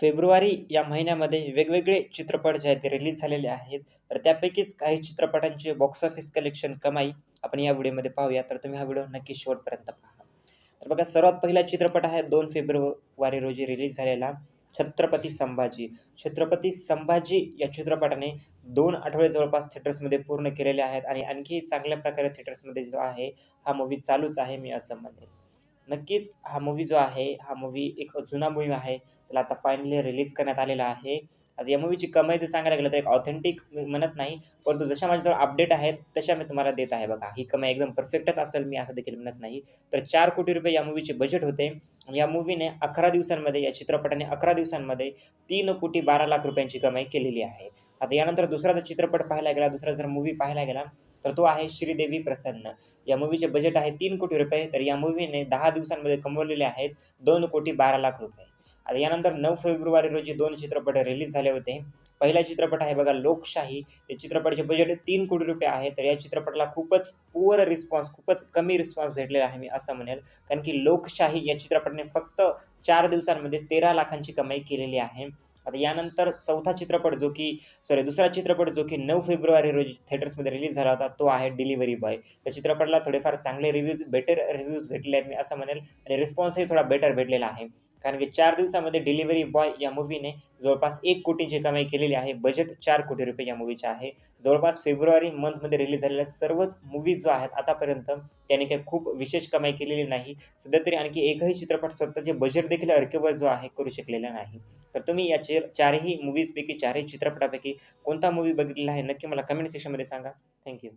February या महिन्यामध्ये वेगवेगळे चित्रपट जे आहेत ते रिलीज झालेले आहेत. तर त्यापैकीच काही चित्रपटांचे बॉक्स ऑफिस कलेक्शन कमाई आपण या व्हिडिओमध्ये पाहूया. तर तुम्ही हा व्हिडिओ नक्की शेवटपर्यंत पहा. तर बघा सर्वात पहिला चित्रपट आहे दोन फेब्रुवारी रोजी रिलीज झालेला छत्रपती संभाजी. छत्रपती संभाजी या चित्रपटाने दोन आठवडे जवळपास थिएटर्समध्ये पूर्ण केलेले आहेत आणि आणखी चांगल्या प्रकारे थिएटर्समध्ये जो आहे हा मूवी चालूच आहे मी असं म्हणेन. नक्कीच हा मूवी जो आहे हा मूवी एक जुना मूवी आहे. त्याला आता फायनली रिलीज करण्यात आलेला आहे. आता या मूवीची कमाई जर सांगायला गेलं तर एक ऑथेंटिक म्हणत नाही परंतु जशा माझ्याजवळ अपडेट आहेत तशा मी तुम्हाला देत आहे बघा. ही कमाई एकदम परफेक्टच असेल मी असं देखील म्हणत नाही. तर चार कोटी रुपये या मूवीचे बजेट होते. या मूवीने अकरा दिवसांमध्ये या चित्रपटाने अकरा दिवसांमध्ये तीन कोटी बारा लाख रुपयांची कमाई केलेली आहे. आता यानंतर दुसरा जर चित्रपट पाहायला गेला दुसरा जर मूवी पाहायला गेला तर तो आहे श्रीदेवी प्रसन्न. या मूवीचे बजेट आहे तीन कोटी रुपये. तर या मूवीने दहा दिवसांमध्ये कमवलेले आहेत दोन कोटी बारा लाख रुपये. आता यानंतर नऊ फेब्रुवारी रोजी दोन चित्रपट रिलीज झाले होते. पहिला चित्रपट आहे बघा लोकशाही. या चित्रपटाचे बजेट तीन कोटी रुपये आहे. तर या चित्रपटाला खूपच पुअर रिस्पॉन्स खूपच कमी रिस्पॉन्स भेटलेला आहे मी असं म्हणेल. कारण की लोकशाही या चित्रपटाने फक्त चार दिवसांमध्ये तेरा लाखांची कमाई केलेली आहे. आता यानंतर चौथा चित्रपट जो की सॉरी दुसरा चित्रपट जो की नऊ फेब्रुवारी रोजी थिएटर्समध्ये रिलीज झाला होता तो आहे डिलिव्हरी बॉय त्या चित्रपटाला थोडेफार चांगले रिव्ह्यूज बेटर रिव्ह्यूज भेटले आहेत मी असं म्हणेल. आणि रिस्पॉन्सही थोडा बेटर भेटलेला आहे. कारण की चार दिवसामध्ये डिलिव्हरी बॉय या मूवीने जवळपास एक कोटींची कमाई केलेली आहे. बजेट चार कोटी रुपये या मूवीचे आहे. जवळपास फेब्रुवारी मंथमध्ये रिलीज झालेल्या सर्वच मूवीज जो आहेत आतापर्यंत त्याने काही खूप विशेष कमाई केलेली नाही. सध्या तरी आणखी एकही चित्रपट स्वतःचे बजेट देखील अर्केवर जो आहे करू शकलेला नाही. तर तुम्ही या चे चारही मूवीजपैकी चारही चित्रपटापैकी कोणता मूवी बघितलेला आहे नक्की मला कमेंट सेक्शनमध्ये सांगा. थँक्यू